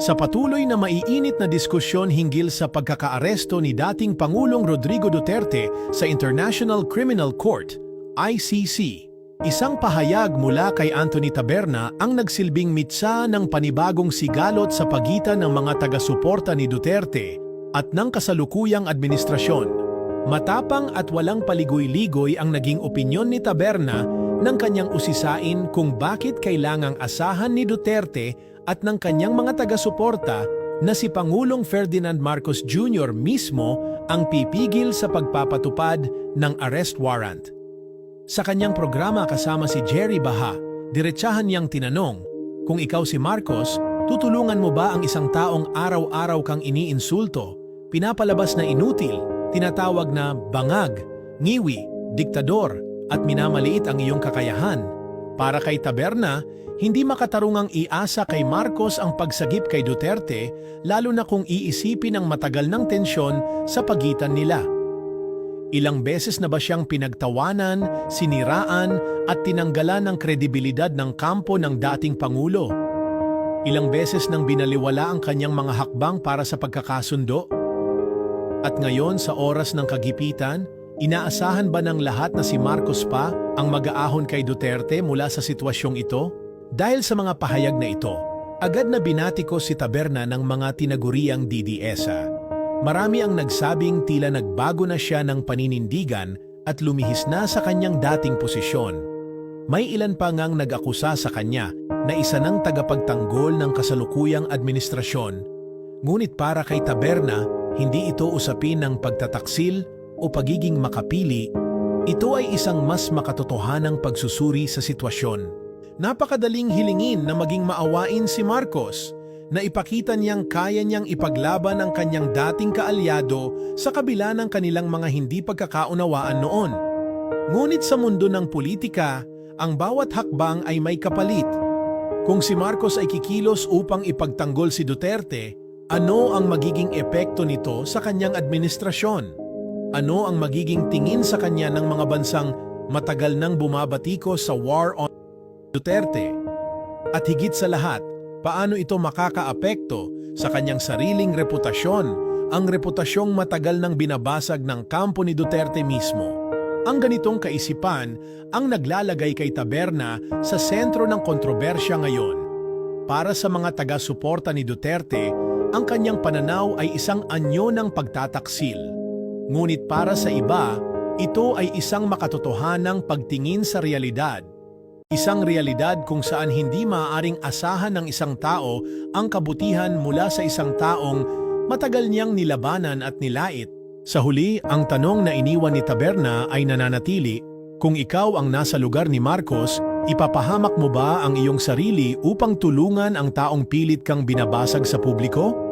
Sa patuloy na maiinit na diskusyon hinggil sa pagkakaaresto ni dating Pangulong Rodrigo Duterte sa International Criminal Court, ICC, isang pahayag mula kay Anthony Taberna ang nagsilbing mitsa ng panibagong sigalot sa pagitan ng mga taga-suporta ni Duterte at ng kasalukuyang administrasyon. Matapang at walang paligoy-ligoy ang naging opinyon ni Taberna nang kanyang usisain kung bakit kailangang asahan ni Duterte at ng kanyang mga taga-suporta na si Pangulong Ferdinand Marcos Jr. mismo ang pipigil sa pagpapatupad ng arrest warrant. Sa kanyang programa kasama si Jerry Baha, diretsahan niyang tinanong, kung ikaw si Marcos, tutulungan mo ba ang isang taong araw-araw kang iniinsulto, pinapalabas na inutil, tinatawag na bangag, ngiwi, diktador, at minamaliit ang iyong kakayahan? Para kay Taberna, hindi makatarungang iasa kay Marcos ang pagsagip kay Duterte lalo na kung iisipin ang matagal ng tensyon sa pagitan nila. Ilang beses na ba siyang pinagtawanan, siniraan at tinanggalan ng kredibilidad ng kampo ng dating Pangulo? Ilang beses nang binaliwala ang kanyang mga hakbang para sa pagkakasundo? At ngayon sa oras ng kagipitan, inaasahan ba ng lahat na si Marcos pa ang mag-aahon kay Duterte mula sa sitwasyong ito? Dahil sa mga pahayag na ito, agad na binati ko si Taberna ng mga tinaguriang DDS-a. Marami ang nagsabing tila nagbago na siya ng paninindigan at lumihis na sa kanyang dating posisyon. May ilan pa ngang nag-akusa sa kanya na isa ng tagapagtanggol ng kasalukuyang administrasyon. Ngunit para kay Taberna, hindi ito usapin ng pagtataksil o pagiging makapili, ito ay isang mas makatotohanang pagsusuri sa sitwasyon. Napakadaling hilingin na maging maawain si Marcos na ipakita niyang kaya niyang ipaglaban ang kanyang dating kaalyado sa kabila ng kanilang mga hindi pagkakaunawaan noon. Ngunit sa mundo ng politika, ang bawat hakbang ay may kapalit. Kung si Marcos ay kikilos upang ipagtanggol si Duterte, ano ang magiging epekto nito sa kanyang administrasyon? Ano ang magiging tingin sa kanya ng mga bansang matagal nang bumabatiko sa war on Duterte? At higit sa lahat, paano ito makakaapekto sa kanyang sariling reputasyon, ang reputasyong matagal nang binabasag ng kampo ni Duterte mismo? Ang ganitong kaisipan ang naglalagay kay Taberna sa sentro ng kontrobersya ngayon. Para sa mga taga-suporta ni Duterte, ang kanyang pananaw ay isang anyo ng pagtataksil. Ngunit para sa iba, ito ay isang makatotohanang pagtingin sa realidad. Isang realidad kung saan hindi maaaring asahan ng isang tao ang kabutihan mula sa isang taong matagal niyang nilabanan at nilait. Sa huli, ang tanong na iniwan ni Taberna ay nananatili, kung ikaw ang nasa lugar ni Marcos, ipapahamak mo ba ang iyong sarili upang tulungan ang taong pilit kang binabasag sa publiko?